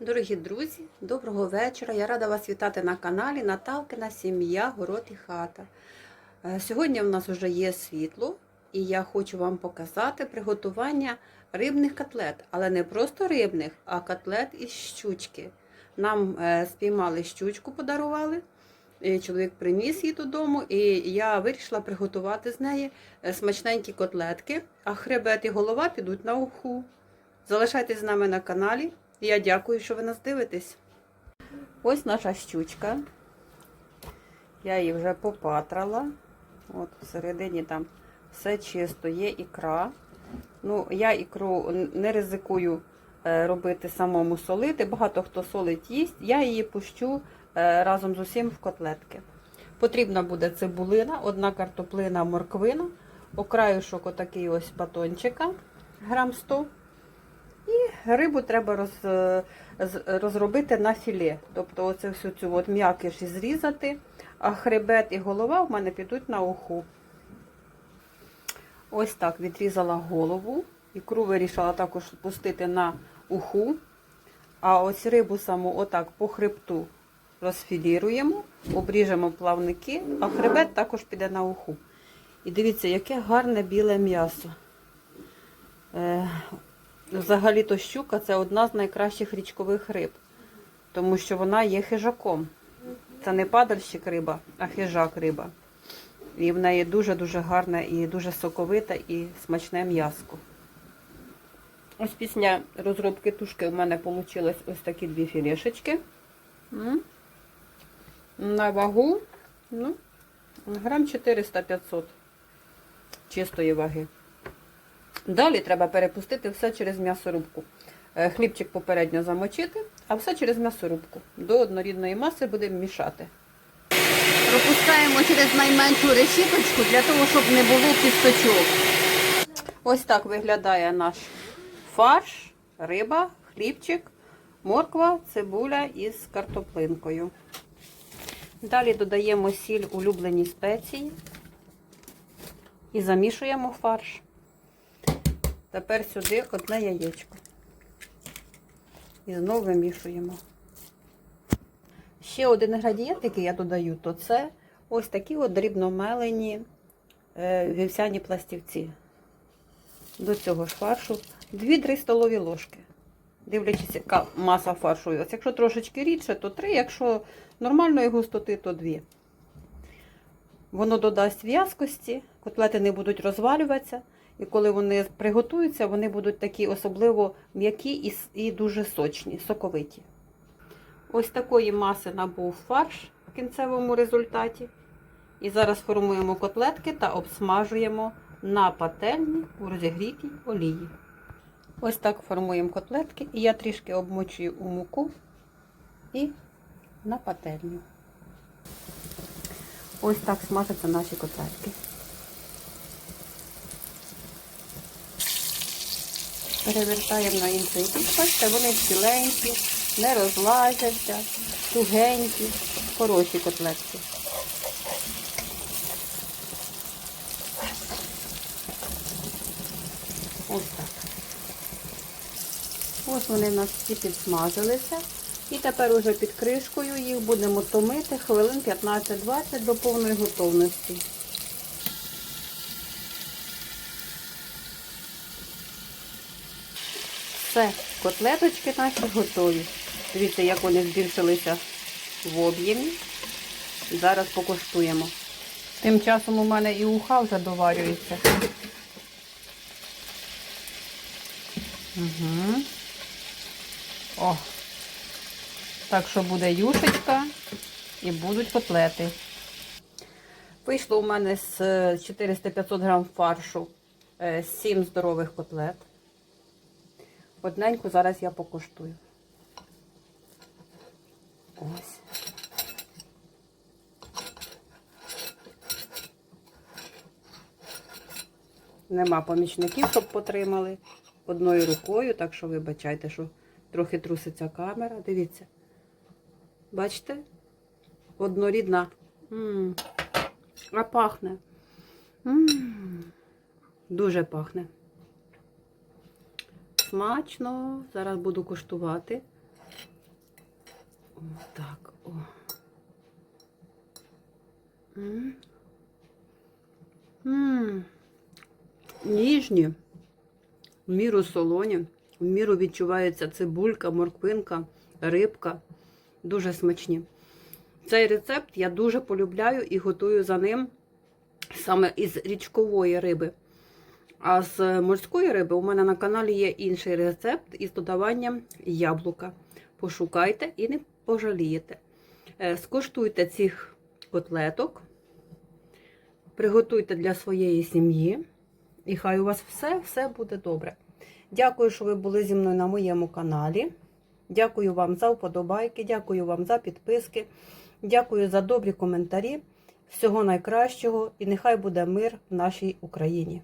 Дорогі друзі, доброго вечора. Я рада вас вітати на каналі Наталкина Сім'я, Город і хата. Е, Сьогодні в нас вже є світло, і я хочу вам показати приготування рибних котлет, але не просто рибних, а котлет із щучки. Нам е, спіймали щучку, подарували. і Чоловік приніс її додому, і я вирішила приготувати з неї е, смачненькі котлетки, а хребет і голова підуть на уху. Залишайтесь з нами на каналі. Я дякую, що ви нас дивитесь. Ось наша щучка. Я її вже попатрала. От всередині там все чисто, є ікра. Ну, я ікру не ризикую е, робити самому солити. Багато хто солить їсть. Я її пущу е, разом з усім в котлетки. Потрібна буде цибулина, одна картоплина, морквина, окраюшок отакий ось батончика, грам 100. І рибу треба роз, розробити на філе. Тобто оце всю цю от м'якиш зрізати, а хребет і голова в мене підуть на уху. Ось так відрізала голову. Ікру вирішила також пустити на уху. А ось рибу саму отак по хребту розфіліруємо, обріжемо плавники, а хребет також піде на уху. І дивіться, яке гарне біле м'ясо. Взагалі-то щука це одна з найкращих річкових риб, тому що вона є хижаком. Це не падальщик риба, а хижак риба. І в неї дуже-дуже гарне і дуже соковите і смачне м'яско. Ось після розробки тушки в мене вийшли ось такі дві філешечки. М. На вагу ну, грам 400-500 чистої ваги. Далі треба перепустити все через м'ясорубку. Е, Хлібчик попередньо замочити, а все через м'ясорубку. До однорідної маси будемо мішати. Пропускаємо через найменшу решіточку для того, щоб не було кісточок. Ось так виглядає наш фарш, риба, хлібчик, морква, цибуля із картоплинкою. Далі додаємо сіль улюблені спеції і замішуємо фарш. Тепер сюди одне яєчко. І знову вимішуємо. Ще один інгредієнт, який я додаю, то це ось такі от дрібномелені е, вівсяні пластівці. До цього ж фаршу 2-3 столові ложки. Дивлячись, яка маса фаршу. Ось Якщо трошечки рідше, то 3, якщо нормальної густоти, то 2. Воно додасть в'язкості, котлети не будуть розвалюватися. І коли вони приготуються, вони будуть такі особливо м'які і, і дуже сочні, соковиті. Ось такої маси набув фарш в кінцевому результаті. І зараз формуємо котлетки та обсмажуємо на пательні у розігрітій олії. Ось так формуємо котлетки, і я трішки обмочую у муку і на пательню. Ось так смажаться наші котлетки. Перевертаємо на інший бік. Бачите, вони ціленькі, не розлазяться, тугенькі, хороші котлетки. Ось так. Ось вони в нас всі підсмажилися. І тепер уже під кришкою їх будемо томити хвилин 15-20 до повної готовності. Все, котлеточки наші готові. Дивіться, як вони збільшилися в об'ємі. Зараз покуштуємо. Тим часом у мене і уха вже доварюється. Угу. О. Так що буде юшечка і будуть котлети. Вийшло у мене з 400-500 грам фаршу 7 здорових котлет. Одненьку зараз я покуштую. Ось. Нема помічників, щоб потримали одною рукою, так що вибачайте, що трохи труситься камера. Дивіться. Бачите? Однорідна. М -м. А пахне. М -м. Дуже пахне. Смачно. Зараз буду куштувати. Так, о. М. М. Ніжні, в міру солоні, в міру відчувається цибулька, морквинка, рибка. Дуже смачні. Цей рецепт я дуже полюбляю і готую за ним саме із річкової риби. А з морської риби у мене на каналі є інший рецепт із додаванням яблука. Пошукайте і не пожалієте. Е, Скуштуйте цих котлеток, приготуйте для своєї сім'ї, і хай у вас все, все буде добре. Дякую, що ви були зі мною на моєму каналі. Дякую вам за вподобайки, дякую вам за підписки, дякую за добрі коментарі. Всього найкращого і нехай буде мир в нашій Україні.